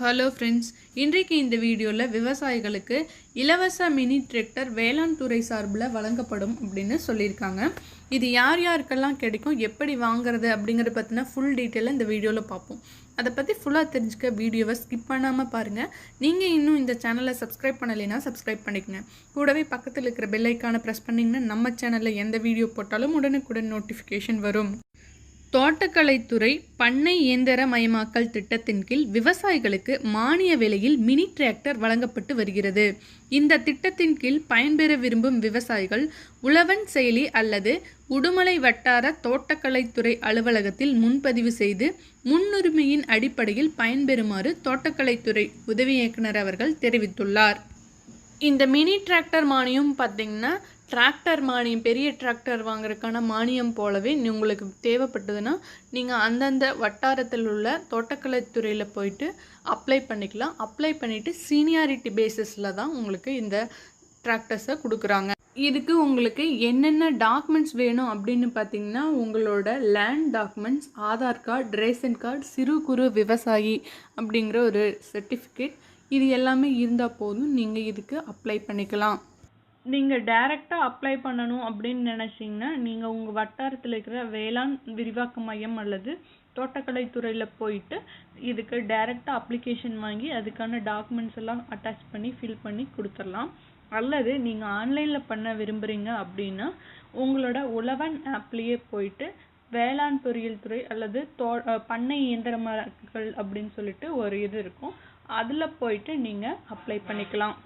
Hello friends இன்றைக்கு இந்த வீடியோவில் விவசாயிகளுக்கு இலவச மினி டிராக்டர் வேளாண் துறை சார்பில் வழங்கப்படும் அப்படின்னு சொல்லியிருக்காங்க. இது யார் யாருக்கெல்லாம் கிடைக்கும் எப்படி வாங்குறது அப்படிங்கிறத பற்றின ஃபுல் டீட்டெயிலாக இந்த வீடியோவில் பார்ப்போம். அதை பற்றி ஃபுல்லாக தெரிஞ்சுக்க வீடியோவை ஸ்கிப் பண்ணாமல் பாருங்கள் நீங்கள் இன்னும் இந்த சேனலை சப்ஸ்கிரைப் பண்ணலைன்னா சப்ஸ்கிரைப் பண்ணிக்கங்க. கூடவே பக்கத்தில் இருக்கிற பெல்லைக்கான ப்ரெஸ் பண்ணிங்கன்னா நம்ம சேனலில் எந்த வீடியோ போட்டாலும் உடனுக்குடன் நோட்டிஃபிகேஷன் வரும். தோட்டக்கலைத்துறை பண்ணை இயந்திர மயமாக்கல் திட்டத்தின் கீழ் விவசாயிகளுக்கு மானிய விலையில் மினி டிராக்டர் வழங்கப்பட்டு வருகிறது. இந்த திட்டத்தின் கீழ் பயன்பெற விரும்பும் விவசாயிகள் உழவன் செயலி அல்லது உடுமலை வட்டார தோட்டக்கலைத்துறை அலுவலகத்தில் முன்பதிவு செய்து முன்னுரிமையின் அடிப்படையில் பயன்பெறுமாறு தோட்டக்கலைத்துறை உதவி இயக்குனர் அவர்கள் தெரிவித்துள்ளார். இந்த மினி டிராக்டர் மானியம் பார்த்தீங்கன்னா டிராக்டர் மானியம் பெரிய டிராக்டர் வாங்குறதுக்கான மானியம் போலவே உங்களுக்கு தேவைப்பட்டதுன்னா நீங்கள் அந்தந்த வட்டாரத்தில் உள்ள தோட்டக்கலைத்துறையில் போயிட்டு அப்ளை பண்ணிக்கலாம். அப்ளை பண்ணிவிட்டு சீனியாரிட்டி பேசிஸில் தான் உங்களுக்கு இந்த டிராக்டர்ஸை கொடுக்குறாங்க. இதுக்கு உங்களுக்கு என்னென்ன டாக்குமெண்ட்ஸ் வேணும் அப்படின்னு பார்த்தீங்கன்னா உங்களோட land documents Aadhaar card ration card சிறு குறு விவசாயி அப்படிங்கிற ஒரு சர்டிஃபிகேட் இது எல்லாமே இருந்தால் போதும். நீங்கள் இதுக்கு அப்ளை பண்ணிக்கலாம். நீங்கள் டைரெக்டாக அப்ளை பண்ணணும் அப்படின்னு நினச்சிங்கன்னா நீங்கள் உங்கள் வட்டாரத்தில் இருக்கிற வேளாண் விரிவாக்க மையம் அல்லது தோட்டக்கலைத்துறையில் போயிட்டு இதுக்கு டைரெக்டாக அப்ளிகேஷன் வாங்கி அதுக்கான டாக்குமெண்ட்ஸ் எல்லாம் அட்டாச் பண்ணி ஃபில் பண்ணி கொடுத்துடலாம். அல்லது நீங்கள் ஆன்லைனில் பண்ண விரும்புகிறீங்க அப்படின்னா உங்களோட உழவன் ஆப்லேயே போயிட்டு வேளாண் பொறியியல் துறை அல்லது தோ பண்ணை இயந்திரமாக்கள் அப்படின்னு சொல்லிட்டு ஒரு இது இருக்கும். அதில் போயிட்டு நீங்கள் அப்ளை பண்ணிக்கலாம்.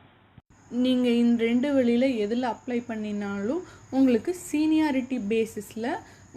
நீங்கள் இந்த ரெண்டு வழியில் எதில் அப்ளை பண்ணினாலும் உங்களுக்கு சீனியாரிட்டி பேசிஸில்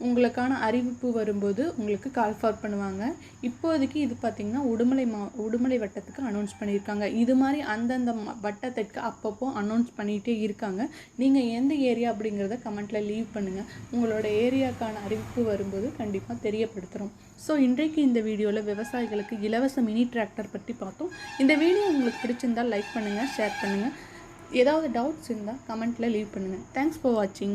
உங்களுக்கான அறிவிப்பு வரும்போது உங்களுக்கு கால் ஃபார் பண்ணுவாங்க. இப்போதைக்கு இது பார்த்திங்கன்னா உடுமலை மா உடுமலை வட்டத்துக்கு அனௌன்ஸ் பண்ணியிருக்காங்க. இது மாதிரி அந்தந்த ம- அப்பப்போ அனௌன்ஸ் பண்ணிகிட்டே இருக்காங்க. நீங்கள் எந்த ஏரியா அப்படிங்கிறத கமெண்ட்டில் லீவ் பண்ணுங்கள் உங்களோட ஏரியாக்கான அறிவிப்பு வரும்போது கண்டிப்பாக தெரியப்படுத்துகிறோம் ஸோ இன்றைக்கு இந்த வீடியோவில் விவசாயிகளுக்கு இலவச மினி டிராக்டர் பற்றி பார்த்தோம். இந்த வீடியோ உங்களுக்கு பிடிச்சிருந்தால் லைக் பண்ணுங்கள் ஷேர் பண்ணுங்கள் ஏதாவது டவுட்ஸ் இருந்தால் கமெண்ட்டில் லீவ் பண்ணுங்கள் தேங்க்ஸ் ஃபார் வாட்சிங்